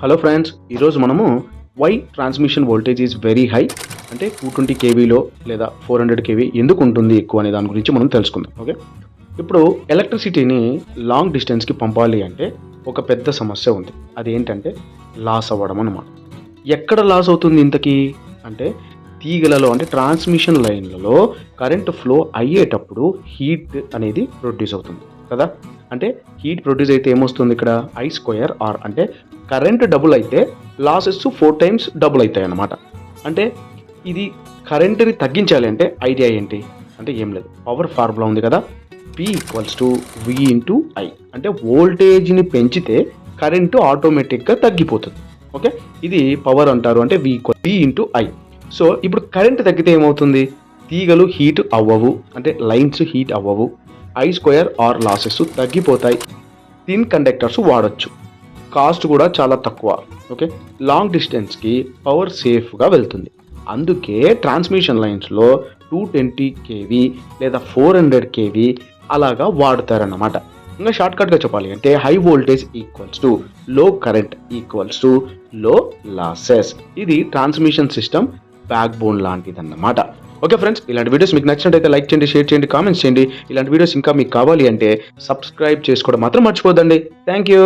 Hello friends ఈరోజు మనము why transmission voltage is very high అంటే టూ ట్వంటీ కేవీలో లేదా ఫోర్ హండ్రెడ్ కేవీ ఎందుకు ఉంటుంది ఎక్కువ అనే దాని గురించి మనం తెలుసుకుందాం ఓకే ఇప్పుడు ఎలక్ట్రిసిటీని లాంగ్ డిస్టెన్స్కి పంపాలి అంటే ఒక పెద్ద సమస్య ఉంది. అది ఏంటంటే లాస్ అవ్వడం అనమాట ఎక్కడ లాస్ అవుతుంది ఇంతకీ? అంటే తీగలలో అంటే ట్రాన్స్మిషన్ లైన్లలో కరెంట్ ఫ్లో అయ్యేటప్పుడు హీట్ అనేది ప్రొడ్యూస్ అవుతుంది కదా? అంటే హీట్ ప్రొడ్యూస్ అయితే ఏమొస్తుంది ఇక్కడ? ఐ స్క్వేర్ ఆర్ అంటే కరెంట్ డబుల్ అయితే లాసెస్ ఫోర్ టైమ్స్ డబుల్ అవుతాయి అన్నమాట. అంటే ఇది కరెంట్ని తగ్గించాలి అంటే ఐడియా ఏంటి? అంటే ఏం లేదు. పవర్ ఫార్ములా ఉంది కదా. P equals to V into I అంటే వోల్టేజ్ని పెంచితే కరెంటు ఆటోమేటిక్గా తగ్గిపోతుంది. ఓకే? ఇది పవర్ అంటారు అంటే V equal V into I so ఇప్పుడు కరెంట్ తగ్గితే ఏమవుతుంది? తీగలు హీట్ అవ్వవు. అంటే లైన్స్ హీట్ అవ్వవు. ఐ స్క్వేర్ ఆర్ లాసెస్ తగ్గిపోతాయి. థిన్ కండక్టర్స్ వాడచ్చు. కాస్ట్ కూడా చాలా తక్కువ. ఓకే? లాంగ్ డిస్టెన్స్కి పవర్ సేఫ్గా వెళ్తుంది. అందుకే ట్రాన్స్మిషన్ లైన్స్లో టూ ట్వంటీ కేవీ లేదా ఫోర్ హండ్రెడ్ కేవీ అలాగా వాడతారన్నమాట. ఇంకా షార్ట్కట్గా చెప్పాలి అంటే high voltage equals to low current equals to low losses ఇది ట్రాన్స్మిషన్ సిస్టమ్ బ్యాక్ బోన్ లాంటిదన్నమాట. ఓకే ఫ్రెండ్స్ ఇలాంటి వీడియోస్ మీకు నచ్చినట్టయితే లైక్ చేయండి షేర్ చేయండి కామెంట్స్ చేయండి. ఇలాంటి వీడియోస్ ఇంకా మీకు కావాలి అంటే సబ్స్క్రైబ్ చేసుకోవడం మాత్రం మర్చిపోదండి థ్యాంక్ యూ